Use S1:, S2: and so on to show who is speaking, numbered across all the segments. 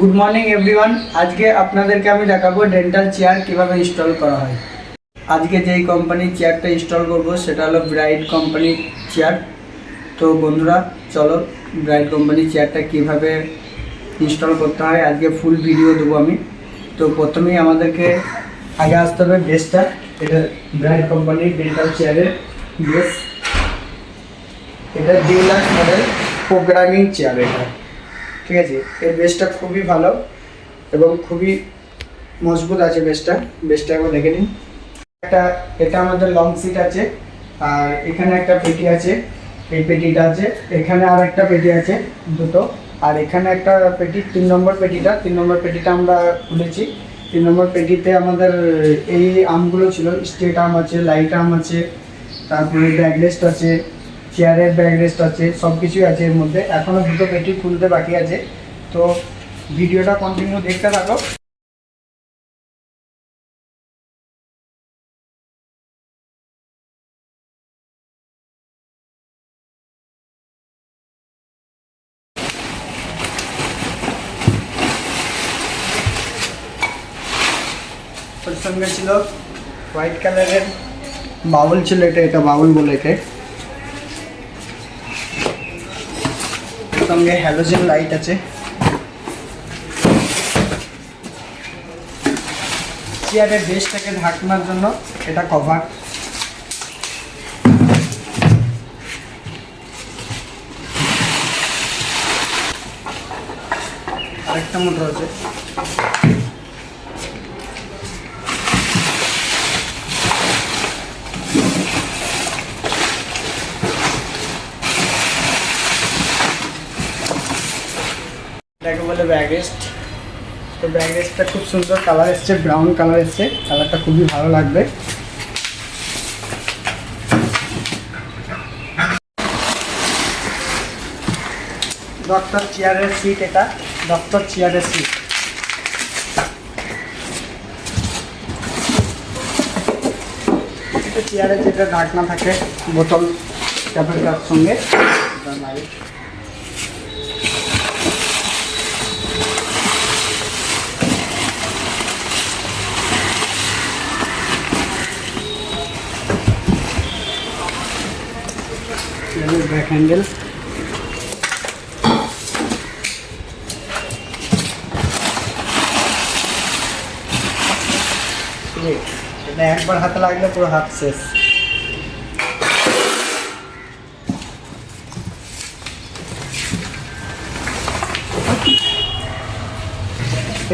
S1: Good morning everyone আজকে আপনাদেরকে আমি দেখাবো ডেন্টাল চেয়ার কীভাবে ইনস্টল করা হয়। আজকে যেই কোম্পানির চেয়ারটা ইনস্টল করব, সেটা হলো ব্রাইট কোম্পানির চেয়ার তো বন্ধুরা, চলো ব্রাইট কোম্পানির চেয়ারটা কীভাবে ইনস্টল করতে হয়, আজকে ফুল ভিডিও দেবো আমি। তো প্রথমেই আমাদেরকে আগে আসতে হবে বেসটা এটা ব্রাইট কোম্পানির ডেন্টাল চেয়ারের বেস এটা ডিলাক্স মডেল প্রোগ্রামিং চেয়ার এটা। ঠিক আছে? এর বেসটা খুবই ভালো এবং খুবই মজবুত আছে বেসটা বেসটা একবার দেখে নিন। একটা, এটা আমাদের লং সিট আছে, আর এখানে একটা পেটি আছে। এই পেটিটা আছে, এখানে আর একটা পেটি আছে, দুটো। আর এখানে একটা পেটি, তিন নম্বর পেটিটা। তিন নম্বর পেটিটা আমরা খুলেছি। তিন নম্বর পেটিতে আমাদের এই আমগুলো ছিল। স্টেট আম আছে লাইট আম আছে, তারপরে ব্যাগরেস্ট আছে চেয়ারের ব্যাগ রেস্ট আছে সব কিছুই আছে এর মধ্যে। এখনও দুটো পেটি খুলতে বাকি আছে। তো ভিডিওটা কন্টিনিউ দেখতে থাকো। ছিল হোয়াইট কালারের বাউল ছিল এটা এটা বাউল বলে একে সঙ্গে হ্যালোজেন লাইট আছে। চেয়ারের বেসটাকে ঢাকনার জন্য এটা কভার আরেকটা মোটর আছে। ব্যাগেস্ট তো ব্যাগেস্টটা খুব সুন্দর কালার এসছে ব্রাউন কালার এসছে। কালারটা খুবই ভালো লাগবে। ডক্টর চেয়ারের সিট এটা। ডক্টর চেয়ারের সিট চেয়ারে যেটা ঢাকনা থাকে, বোতল ট্যাবলেটার সঙ্গে। ব্যাক হ্যান্ডেল এটা একবার হাতে লাগলে হাত শেষ।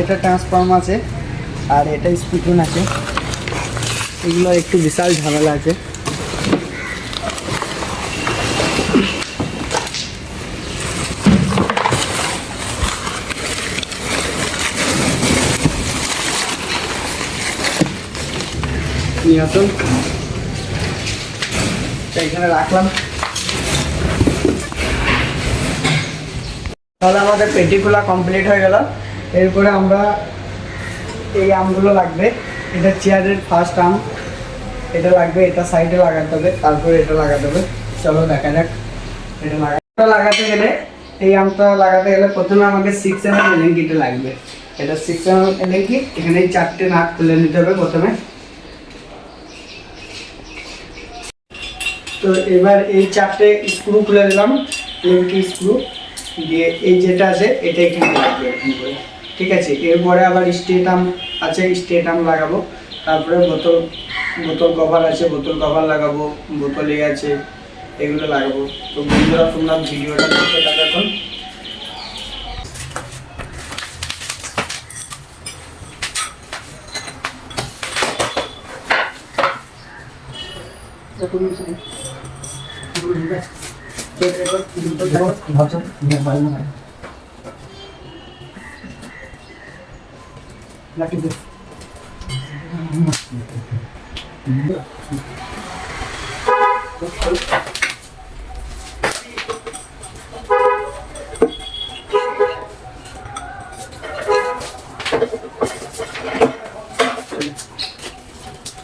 S1: এটা ট্রান্সফর্ম আছে, আর এটা স্পিকুন আছে। এগুলো একটু বিশাল ঝামেলা আছে। নিয়ন্ত্রণ এটা এখানে কমপ্লিট হয়ে গেল। এরপরে আমরা এই আমগুলো লাগবে। এটা চেয়ারের ফার্স্ট আম। এটা লাগবে, এটা সাইডে লাগাতে হবে, তারপরে এটা লাগাতে হবে। চলো দেখা যাক। এটা লাগা লাগাতে গেলে, এই আমটা লাগাতে গেলে প্রথমে আমাকে সিক্স এম এম এলেঙ্কিটা লাগবে। এটা সিক্স এম এম এলেঙ্কি। এখানে চারটে নাট খুলে নিতে হবে প্রথমে। তো এবার এই চারটে স্ক্রু খুলে দিলাম এমটি স্ক্রু দিয়ে এই যেটা আছে এটা এখানে লাগবে করে। ঠিক আছে? এরপরে আবার স্টেটাম আছে স্টেটাম লাগাবো। তারপরে বোতল বোতল কভার আছে বোতল কভার লাগাবো বোতল এ আছে এগুলো লাগাবো। তো বন্ধুরা তোমরা ভিডিওটা দেখতে থাকো এখন। Lecker, lecker.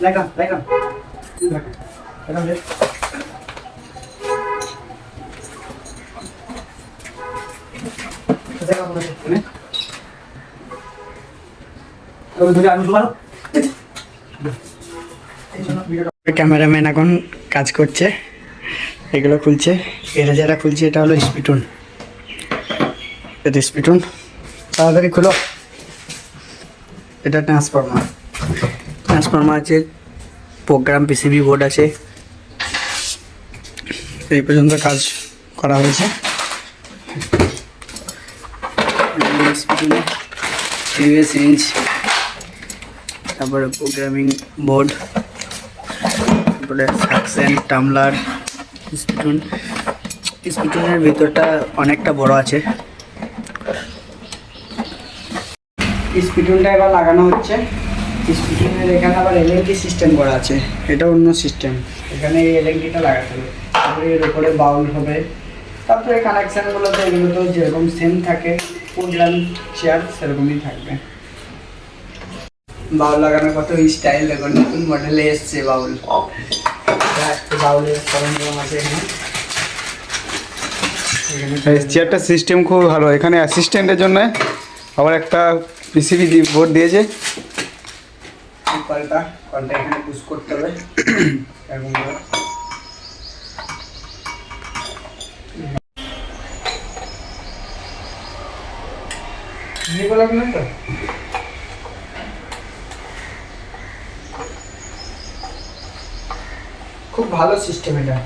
S1: Lekker, lekker. Lekker, lekker. Cameraman এখন কাজ করছে। এগুলো খুলছে। এটা যেটা খুলছে, এটা হলো স্পিটুন। এটা স্পিটুন। তাড়াতাড়ি খুলো। এটা ট্রান্সফর্মার। ট্রান্সফর্মার আছে, প্রোগ্রাম পিসিবি বোর্ড আছে। এই পর্যন্ত কাজ করা হয়েছে। সিরিয়াস রেঞ্জ তারপরে প্রোগ্রামিং বোর্ড তারপরে সাকসেন টামলার স্পিটুন স্পিটুনের ভিতরটা অনেকটা বড় আছে। স্পিটুনটা এবার লাগানো হচ্ছে। স্পিটুনের এখানে আবার এলএনটি সিস্টেম করা আছে। এটা অন্য সিস্টেম এখানে এই এলএনটিটা লাগাতে হবে। তারপরে এর উপরে বাউল হবে। তারপরে কানেকশানগুলো তো এগুলো তো যেরকম সেম থাকে পুডলাম চেয়ার সেরকমই থাকবে। বাউল লাগানোর কত স্টাইল দেখো নতুন মডেলে এসছে বাউল। এটা একটা বাউলের সরঞ্জাম আছে এখানে। এখানে
S2: এই চেয়ারটা সিস্টেম খুব ভালো। এখানে অ্যাসিস্ট্যান্টের জন্য আবার একটা পিসিবি বোর্ড দিয়েছে।
S1: কলটা কলটা এখানে পুশ করতে হবে। এরকম করে। নিয়ে বলা না তো খুব ভালো সিস্টেম এটা।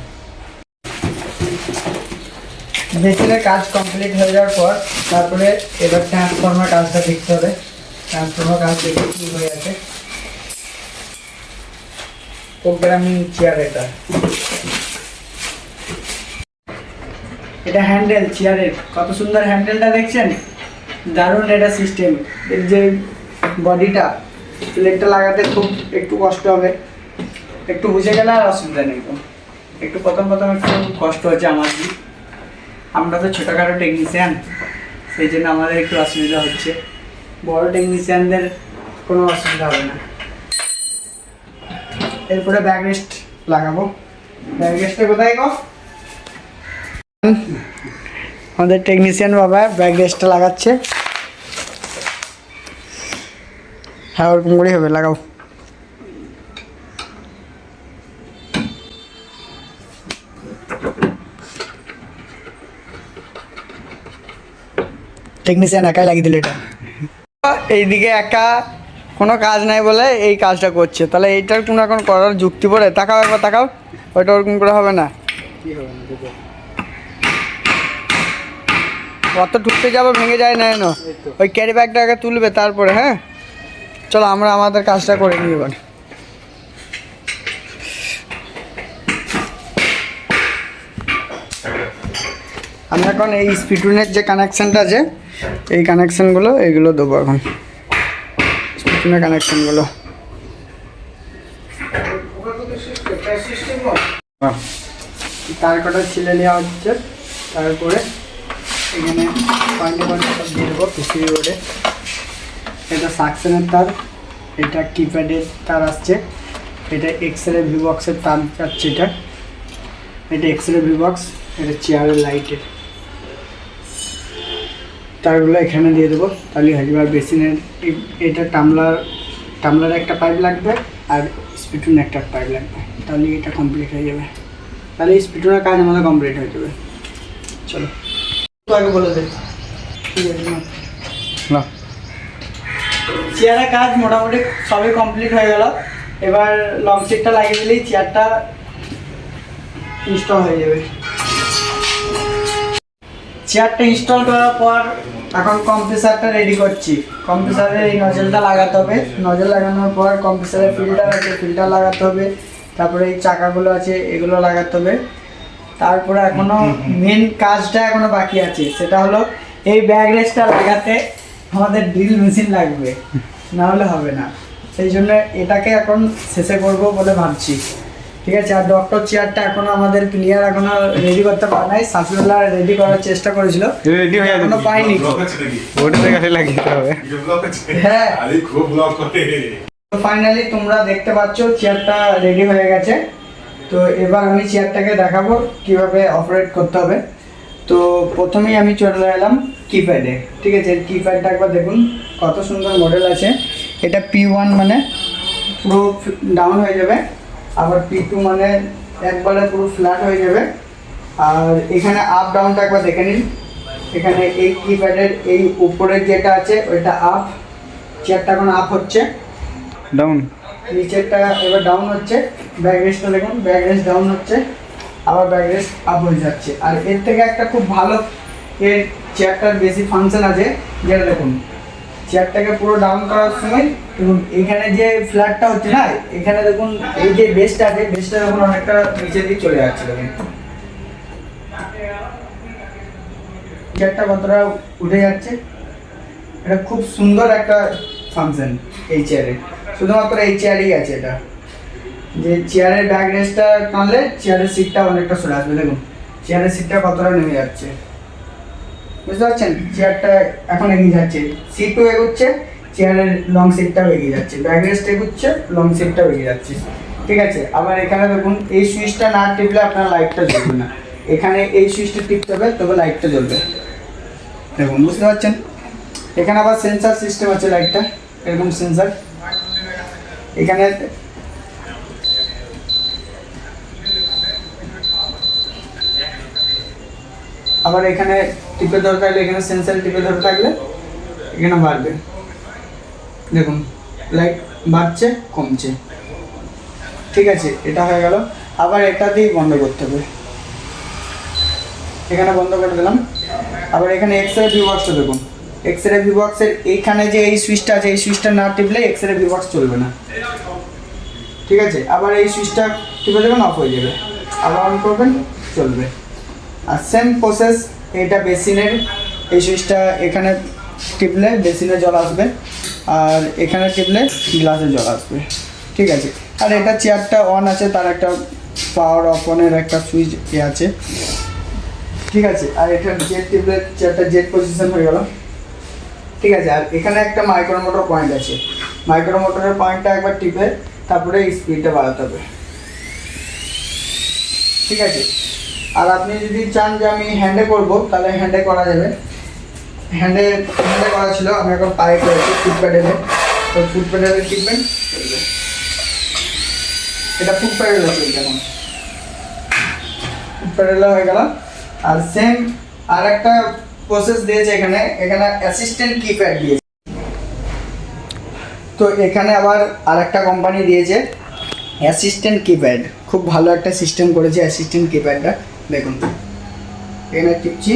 S1: মেশিনের কাজ কমপ্লিট হয়ে যাওয়ার পর তারপরে এবার ট্রান্সফর্মার কাজটা দেখতে হবে। ট্রান্সফর্মার কাজ দেখে কি হয়ে আছে। প্রোগ্রামিং চেয়ার এটা। এটা হ্যান্ডেল চেয়ারের কত সুন্দর হ্যান্ডেলটা দেখছেন? দারুণ এটা সিস্টেম এর যে বডিটা প্লেটটা লাগাতে খুব একটু কষ্ট হবে। একটু বুঝে গেলে আর অসুবিধা নেই তো একটু প্রথম প্রথম একটু কষ্ট হচ্ছে আমার আমরা তো ছোটোখাটো টেকনিশিয়ান সেই জন্য আমাদের একটু অসুবিধা হচ্ছে। বড় টেকনিশিয়ানদের কোনো অসুবিধা হবে না। এরপরে ব্যাক রেস্ট লাগাবো। ব্যাক রেস্টে কোথায় গো? আমাদের টেকনিশিয়ান বাবা ব্যাক রেস্টটা লাগাচ্ছে। হ্যাঁ ওরকম করেই হবে, লাগাও। টেকনিশিয়ান একাই লাগিয়ে দিল এটা। এইদিকে একা কোনো কাজ নাই বলে এই কাজটা করছে। তাহলে এইটার কোনো এখন করার যুক্তি পড়ে তাকাও একবার, তাকাও। ওইটা ওরকম করে হবে না। অত ঢুকতে যাব, ভেঙে যায় না এনো ওই ক্যারি ব্যাগটা আগে তুলবে তারপরে হ্যাঁ? চলো আমরা আমাদের কাজটা করে নিই এবার। আমি এখন এই স্পিটুনের যে কানেকশানটা আছে এই কানেকশানগুলো এইগুলো দেবো এখন। স্পিটুনের কানেকশানগুলো
S2: হ্যাঁ।
S1: তার কটা ছিলে নেওয়া হচ্ছে তারপরে এখানে পয়েন্টে পয়েন্টে সব দিয়ে দেবো পিসিবি বোর্ডে এটা সাকশনের তার এটা কিপ্যাডের তার আসছে। এটা এক্স রে ভিবক্সের তার যাচ্ছে এটা। এটা এক্স রে ভিবক্স এটা চেয়ারের লাইটের তারগুলো এখানে দিয়ে দেবো। তাহলে হয়ে যাবে আর বেসিনের এটা টামলার টামলার একটা পাইপ লাগবে আর স্পিটুন একটা পাইপ লাগবে। তাহলে এটা কমপ্লিট হয়ে যাবে। তাহলে স্পিটুনের কাজ আমাদের কমপ্লিট হয়ে যাবে। চলো। তো আগে বলে দে। ঠিক আছে না। চেয়ারের কাজ মোটামুটি সবই কমপ্লিট হয়ে গেল। এবার লং সিটটা লাগিয়ে দিলেই চেয়ারটা ইনস্টল হয়ে যাবে। চেয়ারটা ইনস্টল করার পর এখন কম্প্রেসারটা রেডি করছি। কম্প্রেসারের এই নজলটা লাগাতে হবে। নজল লাগানোর পর কম্প্রেসারের ফিল্টার আছে ফিল্টার লাগাতে হবে। তারপরে এই চাকাগুলো আছে, এগুলো লাগাতে হবে। তারপরে এখনও মেন কাজটা এখনও বাকি আছে। সেটা হলো এই ব্যাগ রেসটা লাগাতে আমাদের ড্রিল মেশিন লাগবে। না হলে হবে না। সেই জন্য এটাকে এখন শেষে করব বলে ভাবছি। ঠিক আছে আর ডক্টর চেয়ারটা এখনও আমাদের ক্লিয়ার এখনও রেডি করতে পারে নাই। সাফিউল্লাহ রেডি করার চেষ্টা করেছিল।
S2: রেডি হয়ে এখনও
S1: পাইনি।
S3: নাকি?
S2: ওটাতে গাড়ি লাগিয়ে দিতে হবে।
S1: হ্যাঁ।
S3: আরে খুব ব্লক করে।
S1: তো ফাইনালি তোমরা দেখতে পাচ্ছ চেয়ারটা রেডি হয়ে গেছে। তো এবার আমি চেয়ারটাকে দেখাবো কীভাবে অপারেট করতে হবে। তো প্রথমেই আমি চলে এলাম কিপ্যাডে ঠিক আছে কিপ্যাডটা একবার দেখুন কত সুন্দর মডেল আছে। এটা পি ওয়ান মানে পুরো ডাউন হয়ে যাবে। আবার পি টু মানে একবারে পুরো ফ্ল্যাট হয়ে যাবে। আর এখানে আপ ডাউনটা একবার দেখে নিন। এখানে এই কিপ্যাডের এই উপরের যেটা আছে ওইটা আপ চেয়ারটা এখন আপ হচ্ছে।
S2: ডাউন
S1: নিচেরটা এবার ডাউন হচ্ছে। ব্যাক রেস্টটা দেখুন ব্যাক রেস্ট ডাউন হচ্ছে। আবার ব্যাক রেস্ট আপ হয়ে যাচ্ছে। আর এর থেকে একটা খুব ভালো এর চেয়ারটার বেশি ফাংশন আছে। যেটা দেখুন চেয়ারটাকে পুরো ডাউন করার সময় দেখুন, এখানে যে ফ্ল্যাটটা হচ্ছে না, এখানে দেখুন, এই যে বেসটা আছে বেসটা দেখুন অনেকটা নিচের দিকে চলে যাচ্ছে, দেখুন। চেয়ারটা কতটা উঠে যাচ্ছে? এটা খুব সুন্দর একটা ফাংশন এই চেয়ারে শুধুমাত্র এই চেয়ারেই আছে এটা। যে চেয়ারের ব্যাক রেস্টটা টানলে চেয়ারের সিটটা অনেকটা সরে আসবে, দেখুন। চেয়ারের সিটটা কতটা নেমে যাচ্ছে। বুঝতে পারছেন? চেয়ারটা এখন এগিয়ে যাচ্ছে। সিটও এগোচ্ছে চেয়ারের লং সিটটাও এগিয়ে যাচ্ছে। ব্যাক রেস্ট এগোচ্ছে লং সিটটাও এগিয়ে যাচ্ছে। ঠিক আছে? আবার এখানে দেখুন, এই সুইচটা না টিপলে আপনার লাইটটা জ্বলবে না। এখানে এই সুইচটা টিপতে হবে, তবে লাইটটা জ্বলবে। দেখুন, বুঝতে পারছেন? এখানে আবার সেন্সার সিস্টেম আছে লাইটটা এরকম সেন্সার এখানে আবার এখানে টিপে ধরে থাকলে, এখানে সেন্সার টিপে ধরে থাকলে এখানে বাড়বে। দেখুন লাইট বাড়ছে, কমছে। ঠিক আছে, এটা হয়ে গেল। আবার এটা দিয়েই বন্ধ করতে হবে। এখানে বন্ধ করে দিলাম। আবার এখানে এক্স রে ভিউ বক্সটা দেখুন। এক্স রে ভিউ বক্সের এইখানে যে এই সুইচটা আছে, এই সুইচটা না টিপলে এক্স রে ভিউ বক্স চলবে না। ঠিক আছে, আবার এই সুইচটা টিপে দেবেন অফ হয়ে যাবে। আবার অন করবেন, চলবে। আর সেম প্রসেস এটা বেসিনের, এই সুইচটা এখানে টিপলে বেসিনে জল আসবে আর এখানে টিপলে গ্লাসে জল আসবে। ঠিক আছে? আর এটা চেয়ারটা অন আছে, তার একটা পাওয়ার অফ অনের একটা সুইচ এ আছে। ঠিক আছে? আর এটা জেট টিপলে চেয়ারটা জেট পজিশন হয়ে গেল। ঠিক আছে? আর এখানে একটা মাইক্রো মোটর পয়েন্ট আছে। মাইক্রো মোটরের পয়েন্টটা একবার টিপে তারপরে স্পিডটা বাড়াতে হবে। ঠিক আছে? আর আপনি যদি চান যে আমি হ্যান্ডে করব, তাহলে হ্যান্ডে করা যাবে। হ্যান্ডে হ্যান্ডে করা ছিল, আমি এখন পায়ে করেছি ফুট প্যাডেলে তো ফুট প্যাডেলে টিপবেন। এটা ফুট প্যাডেলে চলবে এখন হয়ে গেল। আর সেম আর একটা প্রসেস দিয়েছে এখানে। এখানে অ্যাসিস্ট্যান্ট কিপ্যাড দিয়েছে। তো এখানে আবার আর একটা কোম্পানি দিয়েছে। অ্যাসিস্ট্যান্ট কিপ্যাড খুব ভালো একটা সিস্টেম করেছে অ্যাসিস্ট্যান্ট কিপ্যাডটা দেখুন। এখানে টিপছি।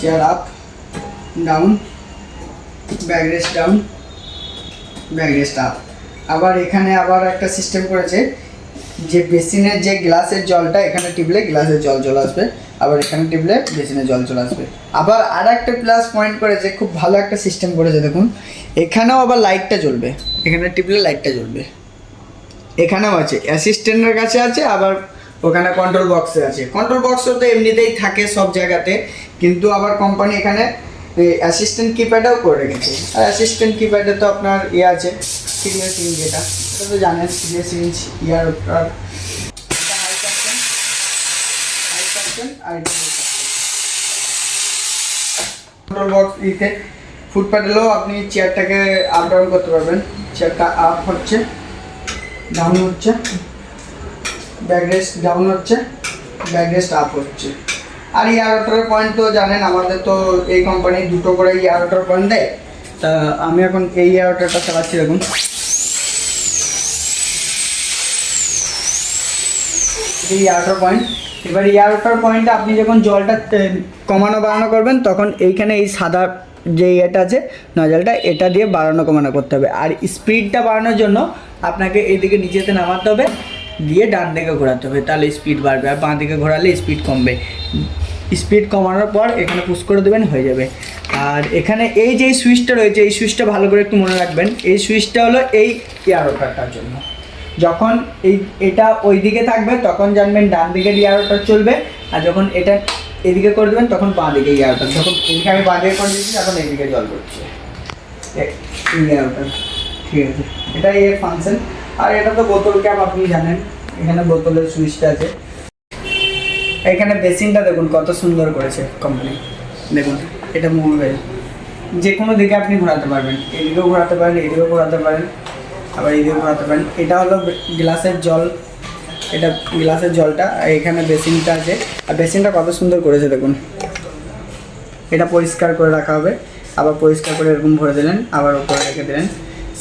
S1: Chair up down back rest down back rest up আবার এখানে আবার একটা সিস্টেম করেছে যে বেসিনের যে গ্লাসের জলটা এখানে টিপলে গ্লাসের জল চলে আসবে। আবার এখানে টিপলে বেসিনের জল চলে আসবে। আবার আর একটা প্লাস পয়েন্ট করেছে, খুব ভালো একটা সিস্টেম করেছে, দেখুন। এখানেও আবার লাইটটা জ্বলবে। এখানে টিপলে লাইটটা জ্বলবে। এখানেও আছে। অ্যাসিস্ট্যান্টের কাছে আছে, আবার ওখানে কন্ট্রোল বক্সে আছে। কন্ট্রোল বক্স তো এমনিতেই থাকে সব জায়গাতে, কিন্তু আবার কোম্পানি এখানে অ্যাসিস্ট্যান্ট কিপ্যাডও করে রেখেছে। আর অ্যাসিস্ট্যান্ট কিপ্যাডে তো আপনার ইয়ে আছে সিরিয়াস ইঞ্চ যেটা এটা তো জানেন সিরিয়াস ইঞ্চ ইয়ার আর কন্ট্রোল বক্স ইতে ফুট প্যাডেলেও আপনি চেয়ারটাকে আপ ডাউন করতে পারবেন। চেয়ারটা আপ হচ্ছে ডাউন হচ্ছে। ব্যাক রেস্ট ডাউন হচ্ছে ব্যাক রেস্ট আপ হচ্ছে। আর ইয়ারোটার পয়েন্ট তো জানেন, আমাদের তো এই কোম্পানি দুটো করে ইয়ারোটার পয়েন্ট দেয়। তা আমি এখন এই ইয়ারোটারটা চালাচ্ছি, দেখুন। এই ইয়ারোটার পয়েন্ট এবার ইয়ারোটার পয়েন্টে আপনি যখন জলটা কমানো বাড়ানো করবেন, তখন এইখানে এই সাদা যে ইয়েটা আছে, নজলটা, এটা দিয়ে বাড়ানো কমানো করতে হবে। আর স্পিডটা বাড়ানোর জন্য আপনাকে এদিকে নিচেতে নামাতে হবে। দিয়ে ডান দিকে ঘোরাতে হবে, তাহলে স্পিড বাড়বে আর বাঁ দিকে ঘোরালে স্পিড কমবে। স্পিড কমানোর পর এখানে পুশ করে দেবেন, হয়ে যাবে। আর এখানে এই যে সুইচটা রয়েছে, এই সুইচটা ভালো করে একটু মনে রাখবেন, এই সুইচটা হলো এই এয়ারোটারটার জন্য। যখন এই, এটা ওই দিকে থাকবে, তখন জানবেন ডান দিকে ইয়ারোটার চলবে, আর যখন এটা এদিকে করে দেবেন, তখন বাঁ দিকে ইয়ারোটার যখন এদিকে আমি বাঁ দিকে করে দিচ্ছি তখন এদিকে জল করছে ঠিক আছে। এটাই এর ফাংশন আর এটা তো বোতল ক্যাপ আপনি জানেন, এখানে বোতলের সুইচটা আছে। এখানে বেসিনটা দেখুন, কত সুন্দর করেছে কোম্পানি দেখুন, এটা মুভেবল যে কোনো দিকে আপনি ঘোরাতে পারবেন। এদিকেও ঘোরাতে পারেন, এদিকেও ঘোরাতে পারেন, আবার এদিকেও ঘোরাতে পারেন। এটা হলো গ্লাসের জল। এটা গ্লাসের জলটা, আর এখানে বেসিনটা আছে। আর বেসিনটা কত সুন্দর করেছে দেখুন। এটা পরিষ্কার করে রাখা হবে। আবার পরিষ্কার করে এরকম ভরে দিলেন, আবার ওপরে রেখে দিলেন।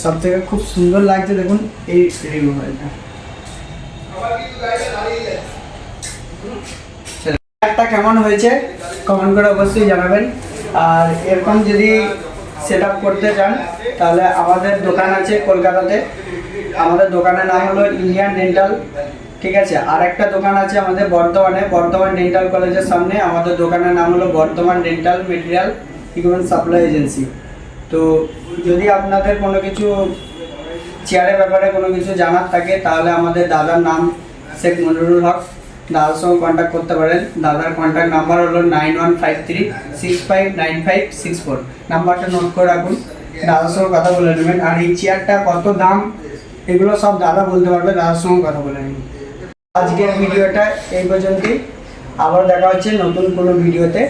S1: সব থেকে খুব সুন্দর লাগছে দেখুন এই রিমুভালটা একটা কেমন হয়েছে কমেন্ট করে অবশ্যই জানাবেন। আর এরকম যদি সেট করতে চান, তাহলে আমাদের দোকান আছে কলকাতাতে। আমাদের দোকানের নাম হলো ইন্ডিয়ান ডেন্টাল ঠিক আছে? আর একটা দোকান আছে আমাদের বর্ধমানে, বর্ধমান ডেন্টাল কলেজের সামনে। আমাদের দোকানের নাম হলো Bardhaman dental material equipment supply agency তো যদি আপনাদের কোনো কিছু চেয়ারের ব্যাপারে কোনো কিছু জানার থাকে, তাহলে আমাদের দাদার নাম শেখ মনিরুল হক। দাদার সঙ্গে কন্ট্যাক্ট করতে পারেন। দাদার কন্ট্যাক্ট নাম্বার হলো nine one five three six five nine five six four নাম্বারটা নোট করে রাখুন। দাদার সঙ্গে কথা বলে নেবেন। আর এই চেয়ারটা কত দাম, এগুলো সব দাদা বলতে পারবে। দাদার সঙ্গে কথা বলে নেবেন। আজকের ভিডিওটা এই পর্যন্তই। আবার দেখা হচ্ছে নতুন কোনো ভিডিওতে।